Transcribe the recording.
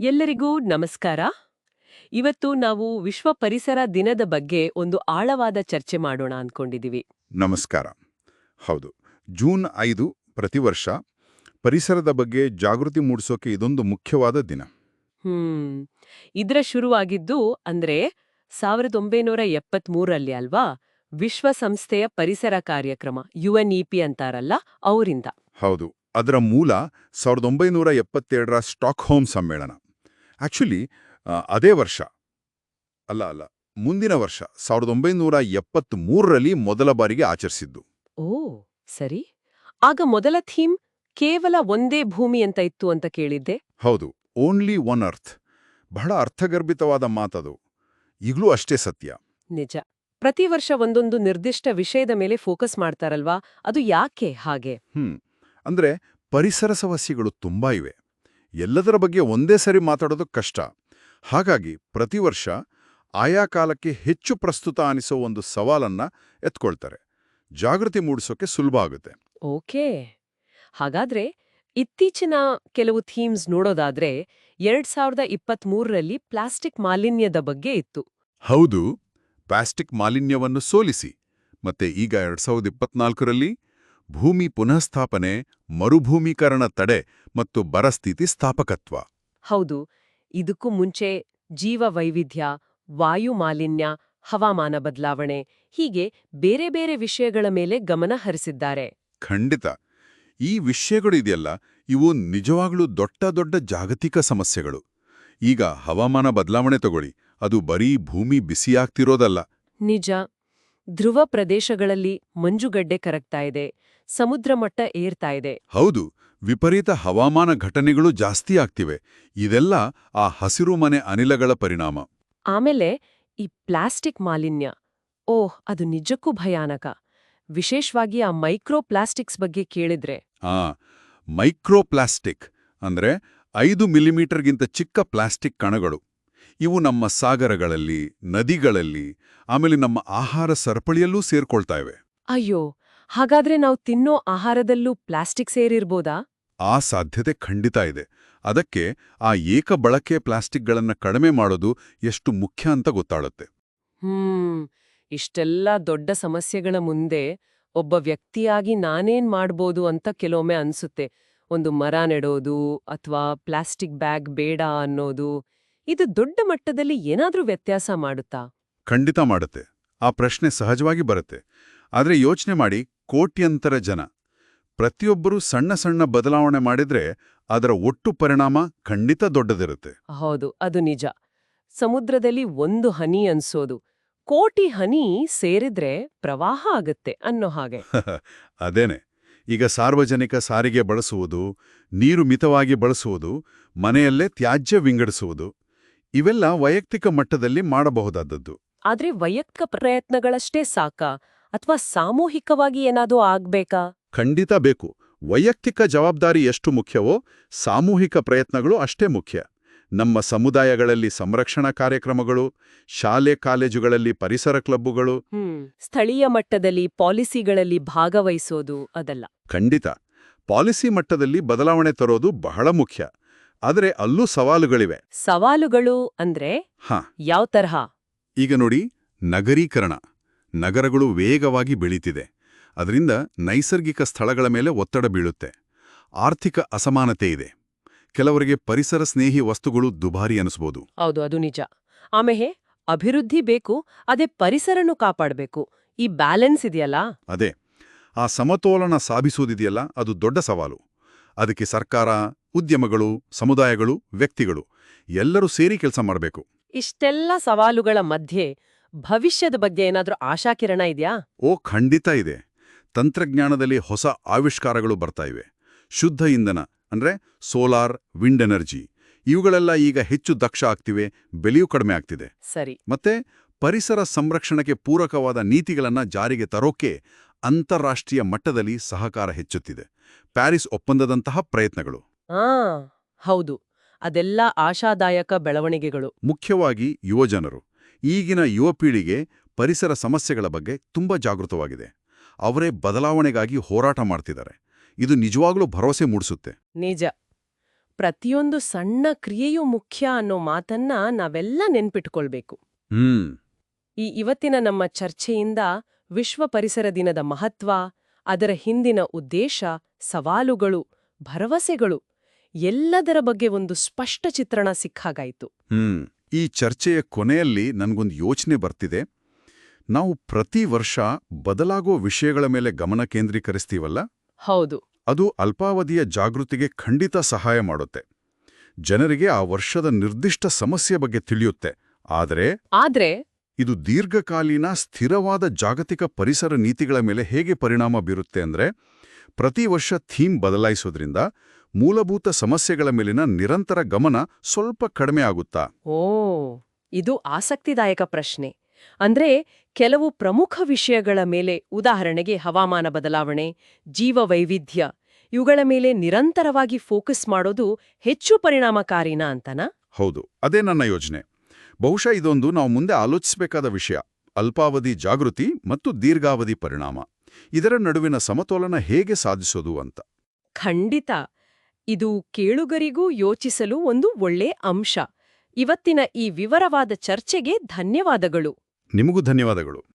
ಎಲ್ಲರಿಗೂ ನಮಸ್ಕಾರ. ಇವತ್ತು ನಾವು ವಿಶ್ವ ಪರಿಸರ ದಿನದ ಬಗ್ಗೆ ಒಂದು ಆಳವಾದ ಚರ್ಚೆ ಮಾಡೋಣ ಅಂದ್ಕೊಂಡಿದ್ದೀವಿ ನಮಸ್ಕಾರ. ಹೌದು ಜೂನ್ ಐದು ಪ್ರತಿ ವರ್ಷ ಪರಿಸರದ ಬಗ್ಗೆ ಜಾಗೃತಿ ಮೂಡಿಸೋಕೆ ಇದೊಂದು ಮುಖ್ಯವಾದ ದಿನ. ಹ್ಮ್ ಇದರ ಶುರುವಾಗಿದ್ದು ಅಂದ್ರೆ ಸಾವಿರದ ಒಂಬೈನೂರ ಎಪ್ಪತ್ಮೂರಲ್ಲಿ ಅಲ್ವಾ ವಿಶ್ವಸಂಸ್ಥೆಯ ಪರಿಸರ ಕಾರ್ಯಕ್ರಮ ಯುಎನ್ಇಪಿ ಅಂತಾರಲ್ಲ ಅವರಿಂದ. ಹೌದು ಅದರ ಮೂಲ ಸಾವಿರದ ಒಂಬೈನೂರ ಎಪ್ಪತ್ತೆರಡರ ಸ್ಟಾಕ್ಹೋಮ್ ಸಮ್ಮೇಳನ. ಆಕ್ಚುಲಿ ಅದೇ ವರ್ಷ. ಅಲ್ಲ ಅಲ್ಲ ಮುಂದಿನ ವರ್ಷ ಸಾವಿರದ ಒಂಬೈನೂರ ಎಪ್ಪತ್ತ್ಮೂರರಲ್ಲಿ ಮೊದಲ ಬಾರಿಗೆ ಆಚರಿಸಿದ್ದು. ಓ ಸರಿ. ಆಗ ಮೊದಲ ಥೀಮ್ ಕೇವಲ ಒಂದೇ ಭೂಮಿ ಅಂತ ಇತ್ತು ಅಂತ ಕೇಳಿದ್ದೆ. ಹೌದು ಓನ್ಲಿ ಒನ್ ಅರ್ಥ್ ಬಹಳ ಅರ್ಥಗರ್ಭಿತವಾದ ಮಾತದು. ಈಗಲೂ ಅಷ್ಟೇ ಸತ್ಯ. ನಿಜ. ಪ್ರತಿ ವರ್ಷ ಒಂದೊಂದು ನಿರ್ದಿಷ್ಟ ವಿಷಯದ ಮೇಲೆ ಫೋಕಸ್ ಮಾಡ್ತಾರಲ್ವಾ? ಅದು ಯಾಕೆ ಹಾಗೆ? ಹ್ಮ್. ಅಂದ್ರೆ ಪರಿಸರ ಸಮಸ್ಯೆಗಳು ತುಂಬಾ ಇವೆ. ಎಲ್ಲದರ ಬಗ್ಗೆ ಒಂದೇ ಸರಿ ಮಾತಾಡೋದು ಕಷ್ಟ. ಹಾಗಾಗಿ ಪ್ರತಿ ವರ್ಷ ಆಯಾ ಕಾಲಕ್ಕೆ ಹೆಚ್ಚು ಪ್ರಸ್ತುತ ಅನಿಸೋ ಒಂದು ಸವಾಲನ್ನ ಎತ್ಕೊಳ್ತಾರೆ. ಜಾಗೃತಿ ಮೂಡಿಸೋಕೆ ಸುಲಭ ಆಗುತ್ತೆ. ಓಕೆ. ಹಾಗಾದ್ರೆ ಇತ್ತೀಚಿನ ಕೆಲವು ಥೀಮ್ಸ್ ನೋಡೋದಾದ್ರೆ ಎರಡ್ ಸಾವಿರದ ಇಪ್ಪತ್ಮೂರರಲ್ಲಿ ಪ್ಲಾಸ್ಟಿಕ್ ಮಾಲಿನ್ಯದ ಬಗ್ಗೆ ಇತ್ತು. ಹೌದು. ಪ್ಲಾಸ್ಟಿಕ್ ಮಾಲಿನ್ಯವನ್ನು ಸೋಲಿಸಿ. ಮತ್ತೆ ಈಗ ಎರಡ್ ಸಾವಿರದ ಇಪ್ಪತ್ನಾಲ್ಕರಲ್ಲಿ ಭೂಮಿ ಪುನಃಸ್ಥಾಪನೆ ಮರುಭೂಮೀಕರಣ ತಡೆ ಮತ್ತು ಬರಸ್ಥಿತಿ ಸ್ಥಾಪಕತ್ವ. ಹೌದು ಇದಕ್ಕೂ ಮುಂಚೆ ಜೀವ ವೈವಿಧ್ಯ ವಾಯು ಮಾಲಿನ್ಯ ಹವಾಮಾನ ಬದಲಾವಣೆ ಹೀಗೆ ಬೇರೆ ಬೇರೆ ವಿಷಯಗಳ ಮೇಲೆ ಗಮನ ಹರಿಸಿದ್ದಾರೆ. ಖಂಡಿತ. ಈ ವಿಷಯಗಳು ಇದೆಯಲ್ಲ ಇವು ನಿಜವಾಗ್ಲೂ ದೊಡ್ಡ ದೊಡ್ಡ ಜಾಗತಿಕ ಸಮಸ್ಯೆಗಳು. ಈಗ ಹವಾಮಾನ ಬದಲಾವಣೆ ತಗೊಳ್ಳಿ ಅದು ಬರೀ ಭೂಮಿ ಬಿಸಿಯಾಗ್ತಿರೋದಲ್ಲ. ನಿಜ. ಧ್ರುವ ಪ್ರದೇಶಗಳಲ್ಲಿ ಮಂಜುಗಡ್ಡೆ ಕರಗ್ತಾ ಇದೆ. ಸಮುದ್ರ ಮಟ್ಟ ಏರ್ತಾ ಇದೆ. ಹೌದು ವಿಪರೀತ ಹವಾಮಾನ ಘಟನೆಗಳು ಜಾಸ್ತಿ ಆಗ್ತಿವೆ. ಇದೆಲ್ಲ ಆ ಹಸಿರು ಮನೆ ಅನಿಲಗಳ ಪರಿಣಾಮ. ಆಮೇಲೆ ಈ ಪ್ಲಾಸ್ಟಿಕ್ ಮಾಲಿನ್ಯ. ಓಹ್ ಅದು ನಿಜಕ್ಕೂ ಭಯಾನಕ. ವಿಶೇಷವಾಗಿ ಆ ಮೈಕ್ರೋ ಪ್ಲಾಸ್ಟಿಕ್ಸ್ ಬಗ್ಗೆ ಕೇಳಿದ್ರೆ. ಆ ಮೈಕ್ರೋಪ್ಲಾಸ್ಟಿಕ್ ಅಂದ್ರೆ ಐದು ಮಿಲಿಮೀಟರ್ಗಿಂತ ಚಿಕ್ಕ ಪ್ಲಾಸ್ಟಿಕ್ ಕಣಗಳು. ಇವು ನಮ್ಮ ಸಾಗರಗಳಲ್ಲಿ ನದಿಗಳಲ್ಲಿ ಆಮೇಲೆ ನಮ್ಮ ಆಹಾರ ಸರಪಳಿಯಲ್ಲೂ ಸೇರ್ಕೊಳ್ತಾ ಇವೆ. ಅಯ್ಯೋ ಹಾಗಾದ್ರೆ ನಾವು ತಿನ್ನೋ ಆಹಾರದಲ್ಲೂ ಪ್ಲಾಸ್ಟಿಕ್ ಸೇರಿರ್ಬೋದಾ? ಆ ಸಾಧ್ಯತೆ ಖಂಡಿತ ಇದೆ. ಅದಕ್ಕೆ ಆ ಏಕ ಬಳಕೆ ಪ್ಲಾಸ್ಟಿಕ್ಗಳನ್ನ ಕಡಿಮೆ ಮಾಡೋದು ಎಷ್ಟು ಮುಖ್ಯ ಅಂತ ಗೊತ್ತಾಳುತ್ತೆ. ಹ್ಮ್ ಇಷ್ಟೆಲ್ಲ ದೊಡ್ಡ ಸಮಸ್ಯೆಗಳ ಮುಂದೆ ಒಬ್ಬ ವ್ಯಕ್ತಿಯಾಗಿ ನಾನೇನ್ ಮಾಡ್ಬೋದು ಅಂತ ಕೆಲವೊಮ್ಮೆ ಅನ್ಸುತ್ತೆ. ಒಂದು ಮರ ನೆಡೋದು ಅಥವಾ ಪ್ಲಾಸ್ಟಿಕ್ ಬ್ಯಾಗ್ ಬೇಡ ಅನ್ನೋದು. ಇದು ದೊಡ್ಡ ಮಟ್ಟದಲ್ಲಿ ಏನಾದ್ರೂ ವ್ಯತ್ಯಾಸ ಮಾಡುತ್ತಾ? ಖಂಡಿತ ಮಾಡುತ್ತೆ. ಆ ಪ್ರಶ್ನೆ ಸಹಜವಾಗಿ ಬರುತ್ತೆ. ಆದ್ರೆ ಯೋಚನೆ ಮಾಡಿ ಕೋಟ್ಯಂತರ ಜನ. ಪ್ರತಿಯೊಬ್ಬರೂ ಸಣ್ಣ ಸಣ್ಣ ಬದಲಾವಣೆ ಮಾಡಿದ್ರೆ ಅದರ ಒಟ್ಟು ಪರಿಣಾಮ ಖಂಡಿತ ದೊಡ್ಡದಿರುತ್ತೆ. ಹೌದು ಅದು ನಿಜ. ಸಮುದ್ರದಲ್ಲಿ ಒಂದು ಹನಿ ಅನ್ಸೋದು. ಕೋಟಿ ಹನಿ ಸೇರಿದ್ರೆ ಪ್ರವಾಹ ಆಗತ್ತೆ ಅನ್ನೋ ಹಾಗೆ. ಅದೇನೆ. ಈಗ ಸಾರ್ವಜನಿಕ ಸಾರಿಗೆ ಬಳಸುವುದು ನೀರು ಮಿತವಾಗಿ ಬಳಸುವುದು ಮನೆಯಲ್ಲೇ ತ್ಯಾಜ್ಯ ವಿಂಗಡಿಸುವುದು ಇವೆಲ್ಲ ವೈಯಕ್ತಿಕ ಮಟ್ಟದಲ್ಲಿ ಮಾಡಬಹುದಾದದ್ದು. ಆದ್ರೆ ವೈಯಕ್ತಿಕ ಪ್ರಯತ್ನಗಳಷ್ಟೇ ಸಾಕಾ? ಅಥವಾ ಸಾಮೂಹಿಕವಾಗಿ ಏನಾದರೂ ಆಗ್ಬೇಕಾ? ಖಂಡಿತ ಬೇಕು. ವೈಯಕ್ತಿಕ ಜವಾಬ್ದಾರಿ ಎಷ್ಟು ಮುಖ್ಯವೋ ಸಾಮೂಹಿಕ ಪ್ರಯತ್ನಗಳು ಅಷ್ಟೇ ಮುಖ್ಯ. ನಮ್ಮ ಸಮುದಾಯಗಳಲ್ಲಿ ಸಂರಕ್ಷಣಾ ಕಾರ್ಯಕ್ರಮಗಳು ಶಾಲೆ ಕಾಲೇಜುಗಳಲ್ಲಿ ಪರಿಸರ ಕ್ಲಬ್ಬುಗಳು. ಸ್ಥಳೀಯ ಮಟ್ಟದಲ್ಲಿ ಪಾಲಿಸಿಗಳಲ್ಲಿ ಭಾಗವಹಿಸೋದು ಅದಲ್ಲ. ಖಂಡಿತ. ಪಾಲಿಸಿ ಮಟ್ಟದಲ್ಲಿ ಬದಲಾವಣೆ ತರೋದು ಬಹಳ ಮುಖ್ಯ. ಆದರೆ ಅಲ್ಲೂ ಸವಾಲುಗಳಿವೆ. ಸವಾಲುಗಳು ಅಂದ್ರೆ? ಹಾ. ಯಾವ ತರಹ? ಈಗ ನೋಡಿ ನಗರೀಕರಣ. ನಗರಗಳು ವೇಗವಾಗಿ ಬೆಳೀತಿದೆ. ಅದರಿಂದ ನೈಸರ್ಗಿಕ ಸ್ಥಳಗಳ ಮೇಲೆ ಒತ್ತಡ ಬೀಳುತ್ತೆ. ಆರ್ಥಿಕ ಅಸಮಾನತೆ ಇದೆ. ಕೆಲವರಿಗೆ ಪರಿಸರ ಸ್ನೇಹಿ ವಸ್ತುಗಳು ದುಬಾರಿ ಅನಿಸ್ಬೋದು. ಹೌದು ಅದು ನಿಜ. ಆಮೇಲೆ ಅಭಿವೃದ್ಧಿ ಬೇಕು ಅದೇ ಪರಿಸರನು ಕಾಪಾಡಬೇಕು. ಈ ಬ್ಯಾಲೆನ್ಸ್ ಇದೆಯಲ್ಲ? ಅದೇ. ಆ ಸಮತೋಲನ ಸಾಧಿಸುವುದಿದೆಯಲ್ಲ ಅದು ದೊಡ್ಡ ಸವಾಲು. ಅದಕ್ಕೆ ಸರ್ಕಾರ ಉದ್ಯಮಗಳು ಸಮುದಾಯಗಳು ವ್ಯಕ್ತಿಗಳು ಎಲ್ಲರೂ ಸೇರಿ ಕೆಲಸ ಮಾಡಬೇಕು. ಇಷ್ಟೆಲ್ಲ ಸವಾಲುಗಳ ಮಧ್ಯೆ ಭವಿಷ್ಯದ ಬಗ್ಗೆ ಏನಾದರೂ ಆಶಾಕಿರಣ ಇದೆಯಾ? ಓ ಖಂಡಿತ ಇದೆ. ತಂತ್ರಜ್ಞಾನದಲ್ಲಿ ಹೊಸ ಆವಿಷ್ಕಾರಗಳು ಬರ್ತಾ ಇವೆ. ಶುದ್ಧ ಇಂಧನ ಅಂದ್ರೆ ಸೋಲಾರ್ ವಿಂಡ್ ಎನರ್ಜಿ ಇವುಗಳೆಲ್ಲ ಈಗ ಹೆಚ್ಚು ದಕ್ಷ ಆಗ್ತಿವೆ ಬೆಲೆಯೂ ಕಡಿಮೆ ಆಗ್ತಿದೆ. ಸರಿ. ಮತ್ತೆ ಪರಿಸರ ಸಂರಕ್ಷಣೆಗೆ ಪೂರಕವಾದ ನೀತಿಗಳನ್ನು ಜಾರಿಗೆ ತರೋಕೆ ಅಂತಾರಾಷ್ಟ್ರೀಯ ಮಟ್ಟದಲ್ಲಿ ಸಹಕಾರ ಹೆಚ್ಚುತ್ತಿದೆ. ಪ್ಯಾರಿಸ್ ಒಪ್ಪಂದದಂತಹ ಪ್ರಯತ್ನಗಳು. ಹೌದು. ಅದೆಲ್ಲ ಆಶಾದಾಯಕ ಬೆಳವಣಿಗೆಗಳು. ಮುಖ್ಯವಾಗಿ ಯುವಜನರು. ಈಗಿನ ಯುವ ಪೀಳಿಗೆ ಪರಿಸರ ಸಮಸ್ಯೆಗಳ ಬಗ್ಗೆ ತುಂಬಾ ಜಾಗೃತವಾಗಿದೆ. ಅವರೇ ಬದಲಾವಣೆಗಾಗಿ ಹೋರಾಟ ಮಾಡ್ತಿದ್ದಾರೆ. ಇದು ನಿಜವಾಗ್ಲೂ ಭರವಸೆ ಮೂಡಿಸುತ್ತೆ. ನಿಜ. ಪ್ರತಿಯೊಂದು ಸಣ್ಣ ಕ್ರಿಯೆಯೂ ಮುಖ್ಯ ಅನ್ನೋ ಮಾತನ್ನ ನಾವೆಲ್ಲ ನೆನ್ಪಿಟ್ಕೊಳ್ಬೇಕು. ಹ್ಮ್. ಈ ಇವತ್ತಿನ ನಮ್ಮ ಚರ್ಚೆಯಿಂದ ವಿಶ್ವ ಪರಿಸರ ದಿನದ ಮಹತ್ವ ಅದರ ಹಿಂದಿನ ಉದ್ದೇಶ ಸವಾಲುಗಳು ಭರವಸೆಗಳು ಎಲ್ಲದರ ಬಗ್ಗೆ ಒಂದು ಸ್ಪಷ್ಟ ಚಿತ್ರಣ ಸಿಕ್ಕಾಗಾಯಿತು. ಹ್ಮ್. ಈ ಚರ್ಚೆಯ ಕೊನೆಯಲ್ಲಿ ನನಗೊಂದು ಯೋಚನೆ ಬರ್ತಿದೆ. ನಾವು ಪ್ರತಿ ವರ್ಷ ಬದಲಾಗೋ ವಿಷಯಗಳ ಮೇಲೆ ಗಮನ ಕೇಂದ್ರೀಕರಿಸ್ತೀವಲ್ಲ? ಹೌದು. ಅದು ಅಲ್ಪಾವಧಿಯ ಜಾಗೃತಿಗೆ ಖಂಡಿತ ಸಹಾಯ ಮಾಡುತ್ತೆ. ಜನರಿಗೆ ಆ ವರ್ಷದ ನಿರ್ದಿಷ್ಟ ಸಮಸ್ಯೆ ಬಗ್ಗೆ ತಿಳಿಯುತ್ತೆ. ಆದರೆ ಆದರೆ ಇದು ದೀರ್ಘಕಾಲೀನ ಸ್ಥಿರವಾದ ಜಾಗತಿಕ ಪರಿಸರ ನೀತಿಗಳ ಮೇಲೆ ಹೇಗೆ ಪರಿಣಾಮ ಬೀರುತ್ತೆ ಅಂದ್ರೆ ಪ್ರತಿ ವರ್ಷ ಥೀಮ್ ಬದಲಾಯಿಸೋದ್ರಿಂದ ಮೂಲಭೂತ ಸಮಸ್ಯೆಗಳ ಮೇಲಿನ ನಿರಂತರ ಗಮನ ಸ್ವಲ್ಪ ಕಡಿಮೆ ಆಗುತ್ತಾ? ಓ ಇದು ಆಸಕ್ತಿದಾಯಕ ಪ್ರಶ್ನೆ. ಅಂದ್ರೆ ಕೆಲವು ಪ್ರಮುಖ ವಿಷಯಗಳ ಮೇಲೆ ಉದಾಹರಣೆಗೆ ಹವಾಮಾನ ಬದಲಾವಣೆ ಜೀವ ವೈವಿಧ್ಯ ಇವುಗಳ ಮೇಲೆ ನಿರಂತರವಾಗಿ ಫೋಕಸ್ ಮಾಡೋದು ಹೆಚ್ಚು ಪರಿಣಾಮಕಾರಿನಾ ಅಂತನಾ? ಹೌದು ಅದೇ ನನ್ನ ಯೋಜನೆ. ಬಹುಶಃ ಇದೊಂದು ನಾವು ಮುಂದೆ ಆಲೋಚಿಸಬೇಕಾದ ವಿಷಯ. ಅಲ್ಪಾವಧಿ ಜಾಗೃತಿ ಮತ್ತು ದೀರ್ಘಾವಧಿ ಪರಿಣಾಮ. ಇದರ ನಡುವಿನ ಸಮತೋಲನ ಹೇಗೆ ಸಾಧಿಸೋದು ಅಂತ. ಖಂಡಿತ. ಇದು ಕೇಳುಗರಿಗೂ ಯೋಚಿಸಲು ಒಂದು ಒಳ್ಳೆ ಅಂಶ. ಇವತ್ತಿನ ಈ ವಿವರವಾದ ಚರ್ಚೆಗೆ ಧನ್ಯವಾದಗಳು. ನಿಮಗೂ ಧನ್ಯವಾದಗಳು.